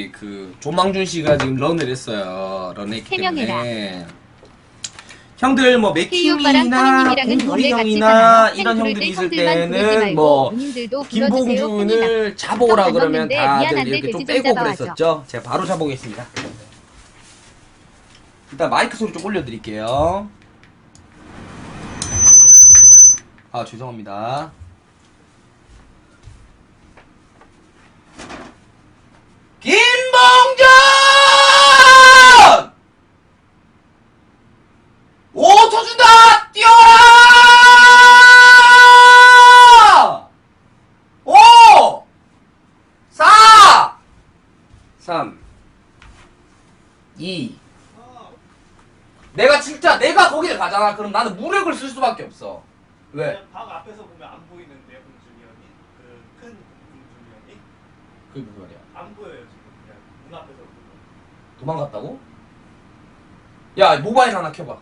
우리 그 조망준 씨가 지금 런을 했어요. 런했기 해명해라. 때문에 형들 뭐 오빠랑 맥킴이나 같이 형이나? 이런 팬 형들이 있을 때는 뭐. 김봉준을 잡아오라 안 그러면 다들 이렇게 좀 빼고. 그랬었죠. 제가 바로 잡아오겠습니다. 일단 마이크 소리 좀 올려드릴게요. 아 죄송합니다. 김봉준! 5초 준다! 뛰어라! 5! 4! 3 2 내가 진짜 내 가 가잖아 그럼 나는 무력을 쓸 수밖에 없어 왜? 방 앞에서 보면 안 보이는데요, 봉준이 형이? 그큰 봉준이 형이? 그게 무슨 말이야 안 보여요, 지금. 그냥 문 앞에서 보면. 도망갔다고? 야 모바일 하나 켜봐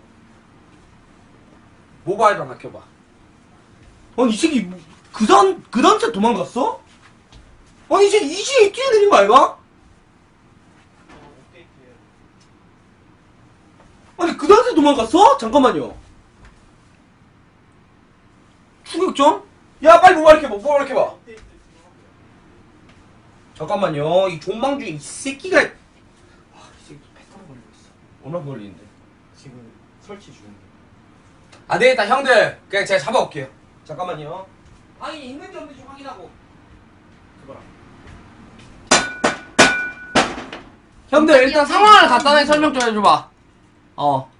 모바일 하나 켜봐 아니 이 새끼 뭐, 그단 그단체 도망갔어? 아니 이제 이제 뛰어내린 거 아이가? 어, 업데이트해요. 아니 그단체 도망 갔어? 잠깐만요. 충격 좀? 야 빨리 모바일 켜봐 모바일 켜봐. 업데이트 지금 하고요. 잠깐만요. 이 존망주 이 새끼가. 아, 이 새끼 패턴 걸리고 있어. 얼마나 걸리는데. 지금 설치 중입니다. 안 되겠다 형들. 그냥 제가 잡아올게요. 잠깐만요. 아니 있는지 없는지 확인하고. 그거랑. 형들 일단 상황을 간단하게 설명 좀 해줘봐. 어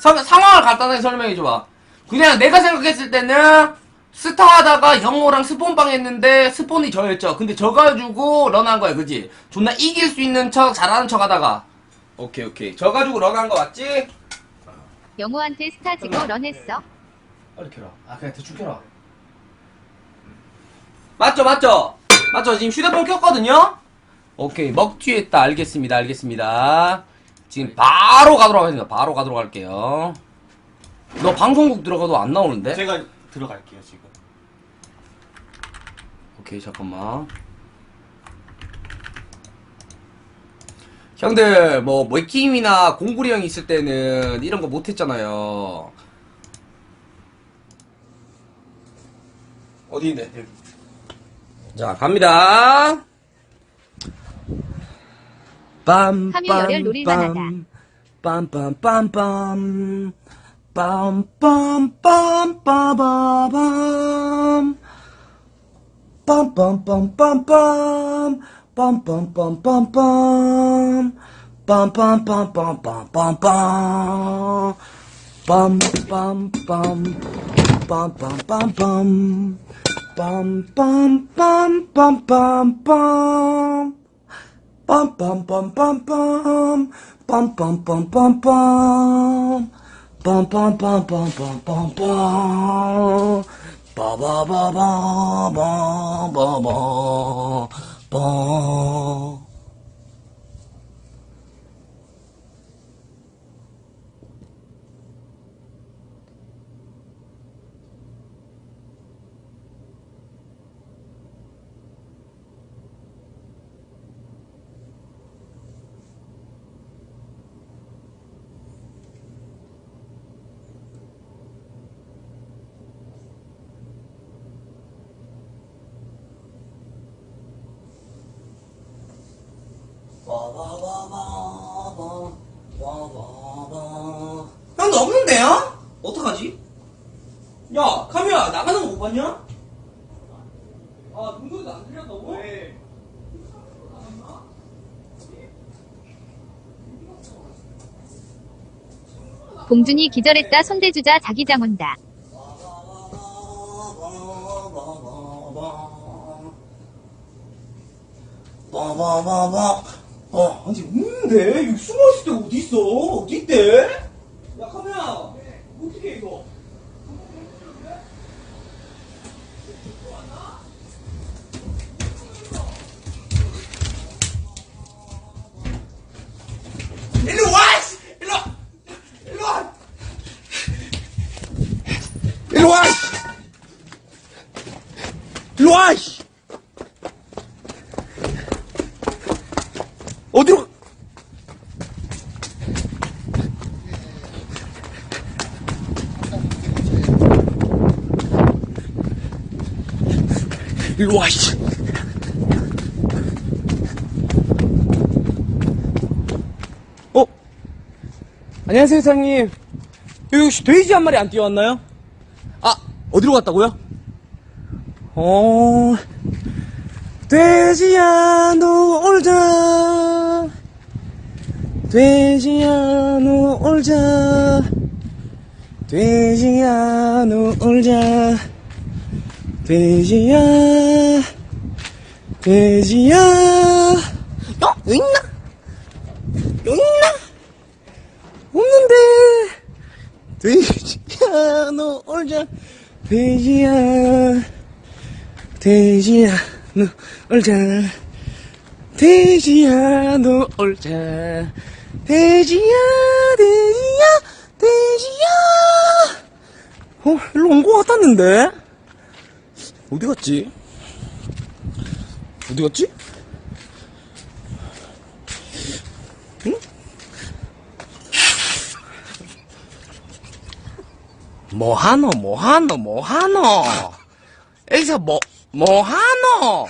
상, 상황을 간단하게 설명해 줘봐 그냥 내가 생각했을 때는 스타 하다가 영호랑 스폰빵 했는데 스폰이 저였죠 근데 져가지고 런한 거야 그지 존나 이길 수 있는 척 잘하는 척 하다가 오케이 오케이 져가지고 런한 거 맞지? 영호한테 스타 지고 런했어. 빨리 켜라. 아 그냥 대충 켜라. 맞죠 맞죠 맞죠 지금 휴대폰 켰거든요. 오케이 먹튀했다 알겠습니다 알겠습니다. 지금 바로 가도록 하겠습니다. 바로 가도록 할게요. 너 방송국 들어가도 안 나오는데? 제가 들어갈게요, 지금. 오케이 잠깐만. 형들 뭐 맥킴이나 공구리 형 있을 때는 이런 거 못했잖아요. 어디 있네? 여기. 자 갑니다. 빰, 열혈 노릴만하다. 빰빰빰빰 빰빰빰빰빠바밤 빰빰빰빰빰 빰빰빰빰빰 빰빰빰빰빰빰빰 빰빰빰 빰빰빰빰 빰빰빰빰빰빰 빰빰빰빰빰 빰빰빰빰빰 빰빰빰빰빰빰빰 빠바바바바바바 형 도 없는데요? 어떡하지? 야, 카메라 나가는 거 못 봤냐? 아, 눈도도 안 들렸다고? 네. 봉준이 기절했다 손대주자 자기장 온다. 어 아니 없는데? 여기 숨어있을 때 어디 있어? 어디 있대 야 카메라 어떻게 해, 이거 일로 와 씨! 일로 와 일로 와 일로 와 씨! 일로 와 씨! 일로 와, 이씨. 어? 안녕하세요, 사장님. 여기 혹시 돼지 한 마리 안 뛰어왔나요? 아, 어디로 갔다고요? 어, 돼지야, 놀자. 돼지야, 놀자. 돼지야, 놀자. 돼지야, 돼지야. 어? 여기 있나? 여기 있나? 없는데. 돼지야, 놀자. 돼지야, 돼지야, 놀자. 돼지야, 놀자. 돼지야, 돼지야, 돼지야. 어, 일로 온것 같았는데? 어디 갔지? 어디 갔지? 응? 뭐 하노, 뭐 하노, 뭐 하노? 여기서 뭐, 뭐 하노?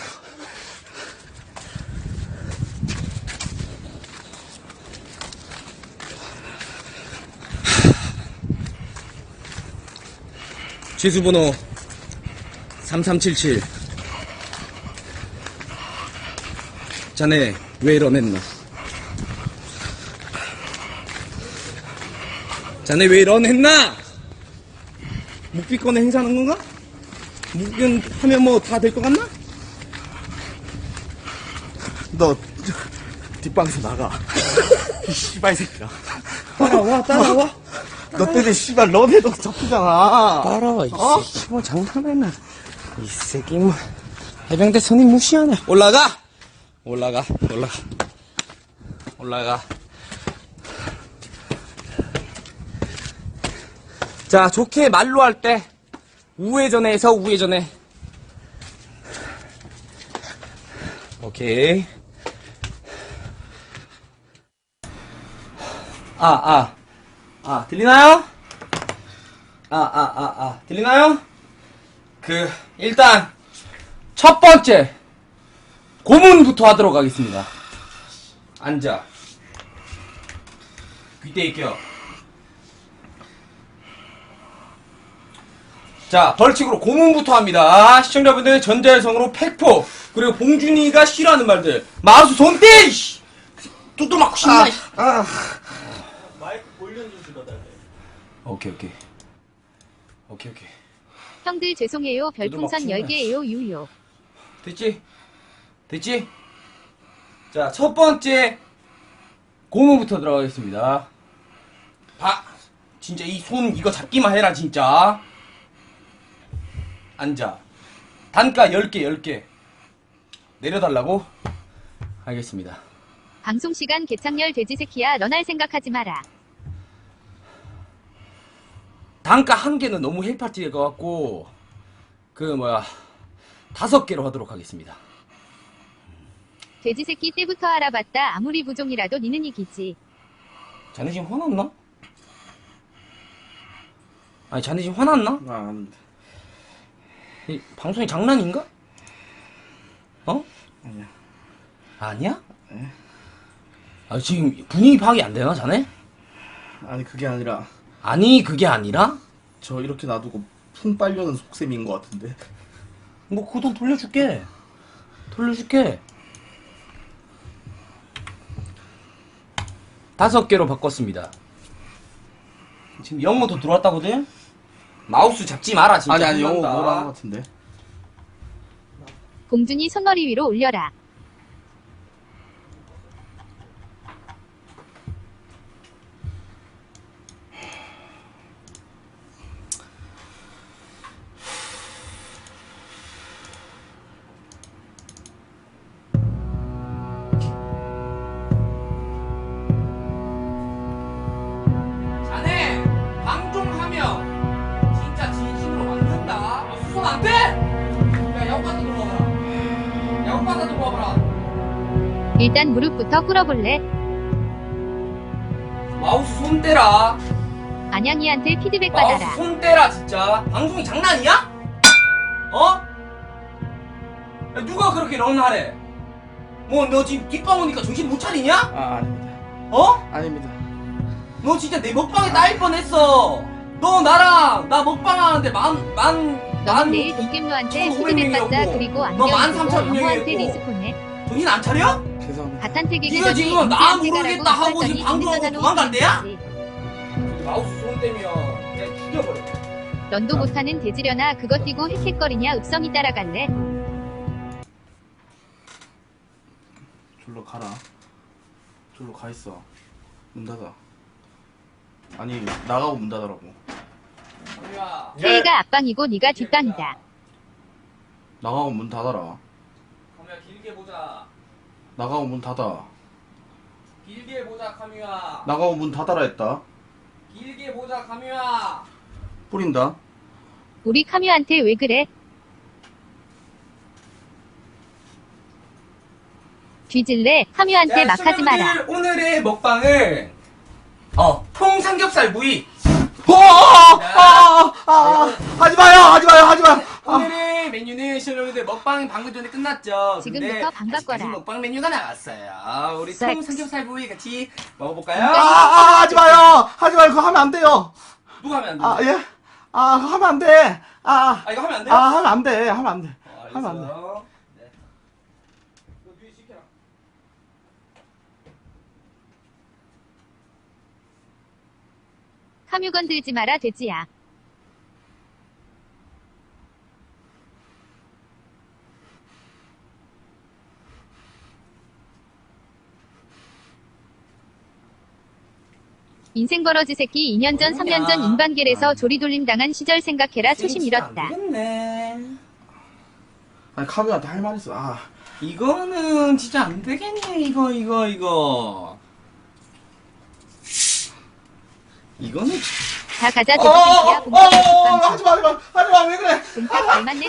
취수번호 3377 자네 왜 이러냈나? 자네 왜 이러냈나? 묵비권에 행사하는 건가? 묵비권 하면 뭐 다 될 것 같나? 너 뒷방에서 나가. 이 씨발 새끼야. 따라와 따라와 너 때문에 씨발 너네도 잡히잖아. 따라와 이 어? 새끼 뭐 장난하나 이 새끼 뭐 해병대 선임 무시하네 올라가 올라가 올라가 올라가 자 좋게 말로 할 때 우회전에서 우회전에 오케이 아아아 아, 들리나요? 아, 아, 아, 아. 들리나요? 그, 일단, 첫 번째, 고문부터 하도록 하겠습니다. 앉아. 귀대 익혀. 자, 벌칙으로 고문부터 합니다. 시청자분들 전자열성으로 팩포, 그리고 봉준이가 싫어하는 말들. 마우스 손대! 이씨! 뚜뚜 맞고 싶나? 이씨. 마이크 볼륨 좀 줄여달래. 오케이, 오케이. 오케이, 오케이. 형들 죄송해요. 별풍선 막히네. 10개에요. 유유. 됐지? 됐지? 자, 첫 번째 고무부터 들어가겠습니다. 봐. 진짜 이 손 이거 잡기만 해라, 진짜. 앉아. 단가 10개, 10개. 내려달라고? 알겠습니다. 방송 시간 개창렬 돼지 새끼야. 런할 생각하지 마라. 단가 한 개는 너무 헬파티 될것 같고, 그, 뭐야, 다섯 개로 하도록 하겠습니다. 돼지 새끼 때부터 알아봤다. 아무리 부종이라도 니는 이기지. 자네 지금 화났나? 아니, 자네 지금 화났나? 아, 이 방송이 장난인가? 어? 아니야. 아니야? 네. 아, 지금 분위기 파악이 안 되나, 자네? 아니 그게 아니라 아니, 그게 아니라? 저 이렇게 놔두고 풍 빨려는 속셈인 것 같은데. 뭐, 그 돈 돌려줄게. 돌려줄게. 다섯 개로 바꿨습니다. 지금 영어 도 들어왔다거든? 마우스 잡지 마라, 진짜. 아니 아니 영어 것 같은데. 봉준이 손머리 위로 올려라. 일단 무릎부터 꿇어볼래? 마우스 손 떼라. 안양이한테 피드백 마우스 받아라. 손 떼라 진짜. 방송이 장난이야? 어? 야, 누가 그렇게 런하래? 뭐 너 지금 뒷방 오니까 정신 못 차리냐? 아 아닙니다. 어? 아닙니다. 너 진짜 내 먹방에 따일 뻔했어. 너 나랑 나 먹방 하는데 만만 만 내일 1500 수집해봤자 명이었고, 그리고 너 안경 13,000 쓰고 영호한테 명이었고. 리스폰해. 정신 안 차려? 네가 전에 지금 나 모르겠다 하고 지금 방송하고 인디가자로 도망갈 때야? 찍었지. 마우스 손 때면 내가 죽여버려. 런도 못하는 대지려나 그거 띄고 헥헥거리냐 읍성이 따라갈래? 졸로 가라. 졸로 가 있어. 문 닫아. 아니 나가고 문 닫으라고. 케이가 앞방이고 네가 뒷방이다. 나가고 문 닫아라. 강유야 길게 보자. 나가고 문 닫아. 길게 보자, 카미야. 나가고 문 닫아라 했다. 길게 보자, 카미야. 뿌린다. 우리 카뮤한테 왜 그래? 뒤질래? 카뮤한테 막 하지 마라. 오늘의 먹방은 어 통삼겹살 구이. 어, 아, 아, 아, 하지 마요, 하지 마요, 하지 마요. 아, 오늘의 메뉴는 시청자분들 먹방 방금 전에 끝났죠. 근데 지금부터 방 바꿔라. 아직까지 먹방 메뉴가 나왔어요. 우리 섹스. 통삼겹살 구이 같이 먹어볼까요? 아, 아, 하지 마요, 하지 마요, 그거 하면 안 돼요. 누가 하면 안 돼? 아, 예, 아, 그거 하면 안 돼. 아, 아 이거 하면 안 돼요? 아, 하면 안 돼, 하면 안 돼. 어, 하면 안 돼. 알겠어요. 네. 이거 뒤에 시켜라. 카뮤 건 들지 마라 돼지야. 인생 버러지 새끼 2년 전 3년 전 인반길에서 조리돌림 당한 시절 생각해라 초심 잃었다. 되겠네. 아니, 카메라한테 할 말 있어. 아, 이거는 진짜 안 되겠네. 이거 이거 이거. 이거는 다 가자 어, 어, 돼지새끼야 어, 어, 공짜 하지 마, 하지 마, 하지 마, 왜 그래? 공짜 잘 맞네.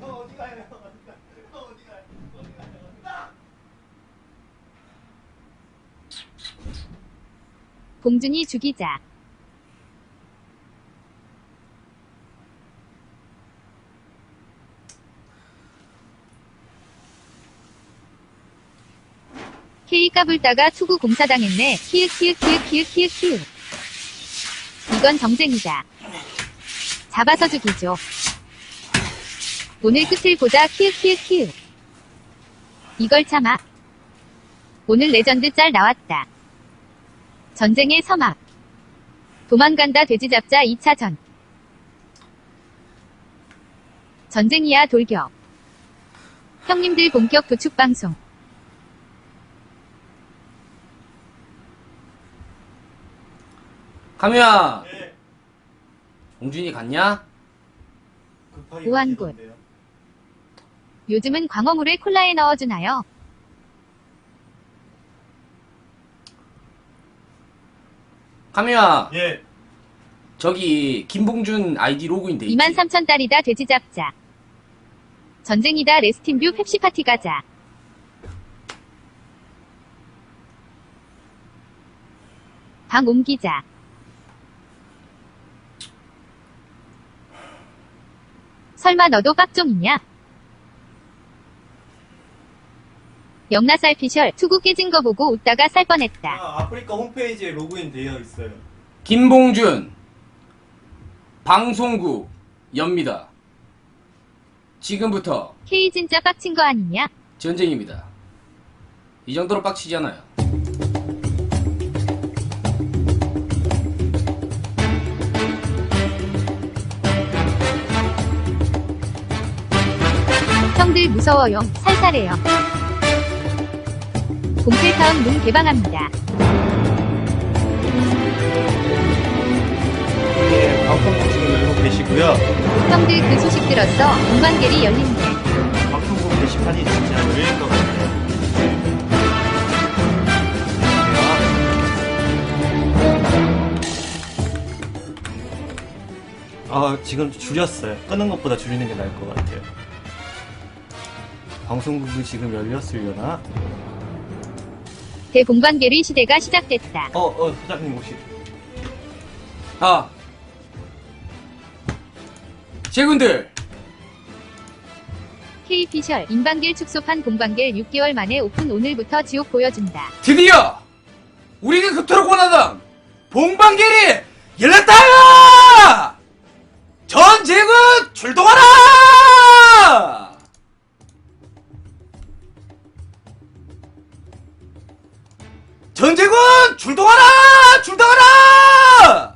오늘 어디 어디 가요? 어디 가요? 어디 가요? 어디 가요? 봉준이 죽이자. K 까불다가 투구 공사당했네. 키읔 키읔 키읔 키읔 키읔. 이건 정쟁이다. 잡아서 죽이죠. 오늘 끝을 보자 키읔 키읔 키읔. 이걸 참아. 오늘 레전드 짤 나왔다. 전쟁의 서막. 도망간다 돼지 잡자 2차전. 전쟁이야 돌격. 형님들 본격 도축 방송. 가미야. 네. 공준이 갔냐? 급하게 우한군. 요즘은 광어물을 콜라에 넣어주나요? 가미야. 예. 저기 김봉준 아이디 로그인 돼 있지? 23,000달이다 돼지 잡자. 전쟁이다 레스팀뷰 펩시 파티 가자. 방 옮기자. 설마 너도 깍종이냐? 영나살 피셜 투구 깨진 거 보고 웃다가 살 뻔했다. 아, 아프리카 홈페이지에 로그인 되어 있어요. 김봉준 방송국 엽니다. 지금부터 K 진짜 빡친 거 아니냐? 전쟁입니다. 이 정도로 빡치지 않아요. 형들 무서워요. 살살해요. 공필타운 문 개방합니다. 예, 방송국 지금 열고 계시고요. 형들 그 소식 들었어. 문관계리 열린대. 방송국 게시판이 진짜 열릴 것 같아요. 아 지금 줄였어요. 끄는 것보다 줄이는 게 나을 것 같아요. 방송국이 지금 열렸으려나? 대공방계리 시대가 시작됐다. 어, 어, 사장님 혹시. 아. 제군들, K피셜 인방길 축소판 공방길 6개월 만에 오픈 오늘부터 지옥 보여준다. 드디어 우리가 그토록 원하던 봉방길이 열렸다! 전 제군 출동하라! 전 제군 출동하라! 출동하라!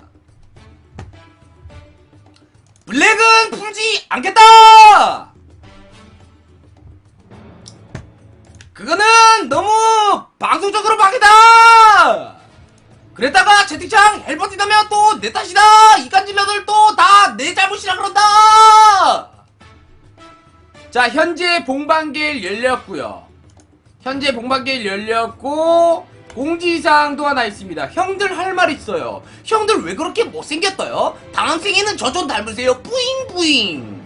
블랙은 풀지 않겠다! 그거는 너무 방송적으로 박이다! 그랬다가 채팅창 헬버티 나면 또 내 탓이다! 이간질러들 또 다 내 잘못이라 그런다! 자, 현재 봉방길 열렸고요 현재 봉방길 열렸고, 공지사항도 하나 있습니다. 형들 할 말 있어요. 형들 왜 그렇게 못생겼어요? 다음 생에는 저 좀 닮으세요. 뿌잉뿌잉.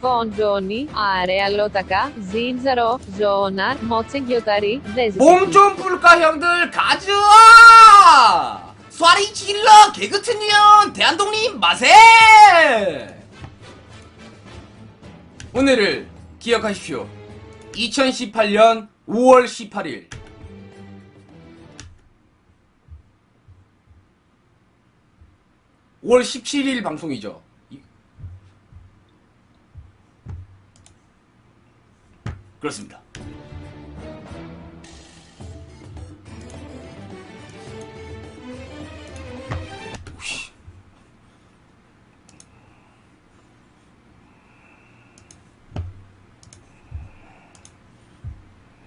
Buongiorni, Arealotaka, Zinzaro, Jonar, Motsigyotari, 몸좀 풀까 형들 가즈아 쏴리 질러 년 대한독립 마세 오늘을 기억하십시오 2018년 5월 18일. (5월 17일) 방송이죠. 이- 그렇습니다